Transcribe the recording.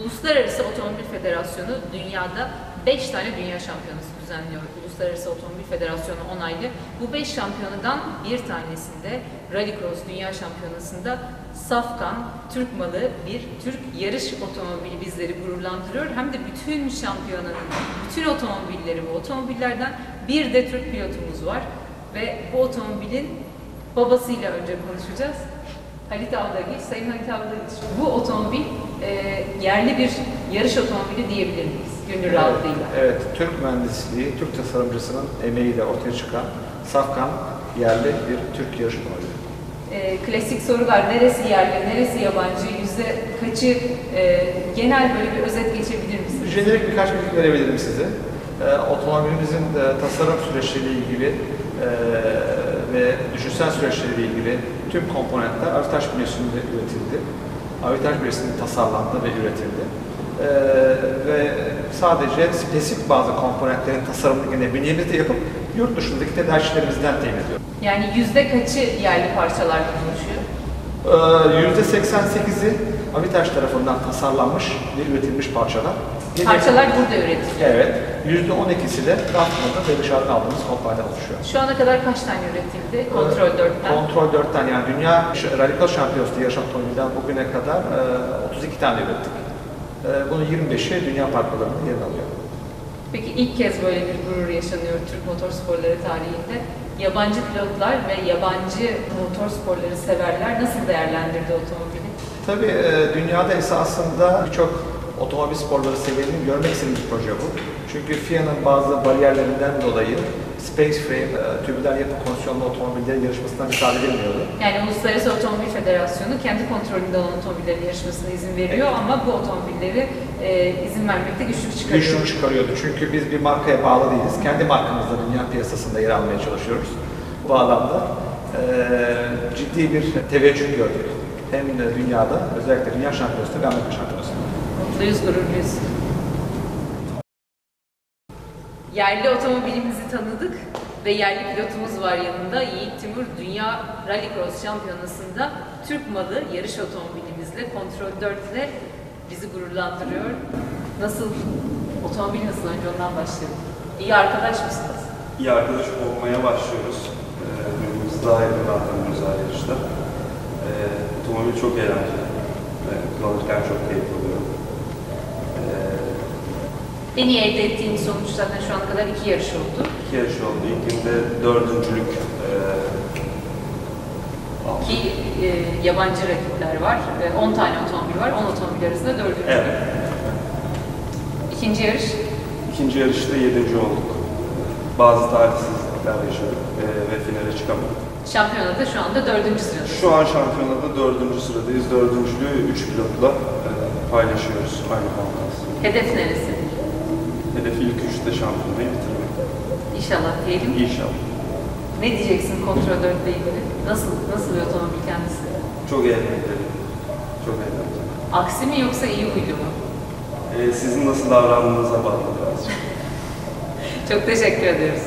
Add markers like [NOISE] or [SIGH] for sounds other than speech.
Uluslararası Otomobil Federasyonu dünyada 5 tane dünya şampiyonası düzenliyor. Uluslararası Otomobil Federasyonu onaylı. Bu 5 şampiyonadan bir tanesinde Rallycross Dünya Şampiyonası'nda Safkan, Türk malı bir Türk yarış otomobili bizleri gururlandırıyor. Hem de bütün şampiyonanın, bütün otomobilleri bu otomobillerden bir de Türk pilotumuz var. Ve bu otomobilin babasıyla önce konuşacağız. Halit Avdagil, Sayın Halit Avdagil, bu otomobil e, yerli bir yarış otomobili diyebilir miyiz? Gönül rahatlığıyla. Evet, Türk mühendisliği, Türk tasarımcısının emeğiyle ortaya çıkan Safkan yerli bir Türk yarış otomobili. E, klasik sorular, neresi yerli, neresi yabancı, yüzde kaçı e, genel böyle bir özet geçebilir misiniz? Jenerik birkaç bilgi verebilirim size. Ee, otomobilimizin e, tasarım süreçleriyle ilgili e, ve düşünsel süreçleriyle ilgili tüm komponentler Avitaş bünyesinde üretildi. Avitaş bünyesinde tasarlandı ve üretildi. Ee, ve sadece spesifik bazı komponentlerin tasarımını yine bünyemizde yapıp yurt dışındaki tedarikçilerimizden temin ediyoruz. Yani yüzde kaçı yerli parçalardan oluşuyor? Ee, %88'i Avitaş tarafından tasarlanmış ve üretilmiş parçalar. Parçalar burada üretiliyor. Evet. %12'si de Raftman'da ve dışarıdan aldığımız kompanyada oluşuyor. Şu ana kadar kaç tane üretildi? Kontrol 4'ten. Kontrol 4'ten yani dünya radikal şampiyonası yarış otomobilden bugüne kadar e, 32 tane ürettik. E, bunun 25'i dünya parkurlarında yer alıyor. Peki ilk kez böyle bir gurur yaşanıyor Türk motorsporları tarihinde. Yabancı pilotlar ve yabancı motorsporları severler nasıl değerlendirdi otomobili? Tabii e, dünyada esasında birçok otomobil sporları seviyenin görmek istediği bir proje bu. Çünkü FIA'nın bazı bariyerlerinden dolayı Space Frame, e, tübüler yapı kondisyonlu otomobillerin yarışmasından müsaade edilmiyordu. Yani Uluslararası Otomobil Federasyonu kendi kontrolünde olan otomobillerin yarışmasına izin veriyor ama bu otomobilleri e, izin vermekte güçlük çıkarıyor. Güçlük çıkarıyordu çünkü biz bir markaya bağlı değiliz. Kendi markamızla dünya piyasasında yer almaya çalışıyoruz. Bu bağlamda e, ciddi bir teveccüh gördük. Hem de dünyada, özellikle dünya şampiyonasında ve Amerika şampiyonasında. Mutluyuz, gururluyuz. Yerli otomobilimizi tanıdık ve yerli pilotumuz var yanında. Yiğit Timur Dünya Rallycross Şampiyonası'nda Türk malı yarış otomobilimizle, Kontrol 4 ile bizi gururlandırıyor. Nasıl? Otomobil nasıl? Önce ondan başlayalım. İyi arkadaş mısınız? iyi arkadaş olmaya başlıyoruz. Ee, birbirimizi daha yakından tanıyoruz her yarışta. Ee, otomobil çok eğlenceli. Ee, kullanırken çok keyifli. Ee, En iyi elde ettiğiniz sonuç zaten şu ana kadar iki yarış oldu. iki yarış oldu. İlkinde dördüncülük aldık. Ki e, yabancı rakipler var. E, 10 tane otomobil var. 10 otomobil arasında dördüncü. Evet. İkinci yarış İkinci yarışta yedinci olduk. Bazı talihsizlikler yaşadık ee, ve finale çıkamadık. şampiyonada şu anda dördüncü sırada. Şu an şampiyonada dördüncü sıradayız. Dördüncülüğü üç pilotla ee, paylaşıyoruz aynı konferansta. Hedef neresi? Hedefi ilk üçte şampiyonayı bitirmek. İnşallah diyelim. İnşallah. Ne diyeceksin Contra 4 ile ilgili? Nasıl, nasıl bir otomobil kendisi? Çok eğlenceli. Çok eğlenceli. Aksi mi yoksa iyi huylu mu? Ee, sizin nasıl davrandığınıza bağlı birazcık. [LAUGHS] Çok teşekkür ederiz.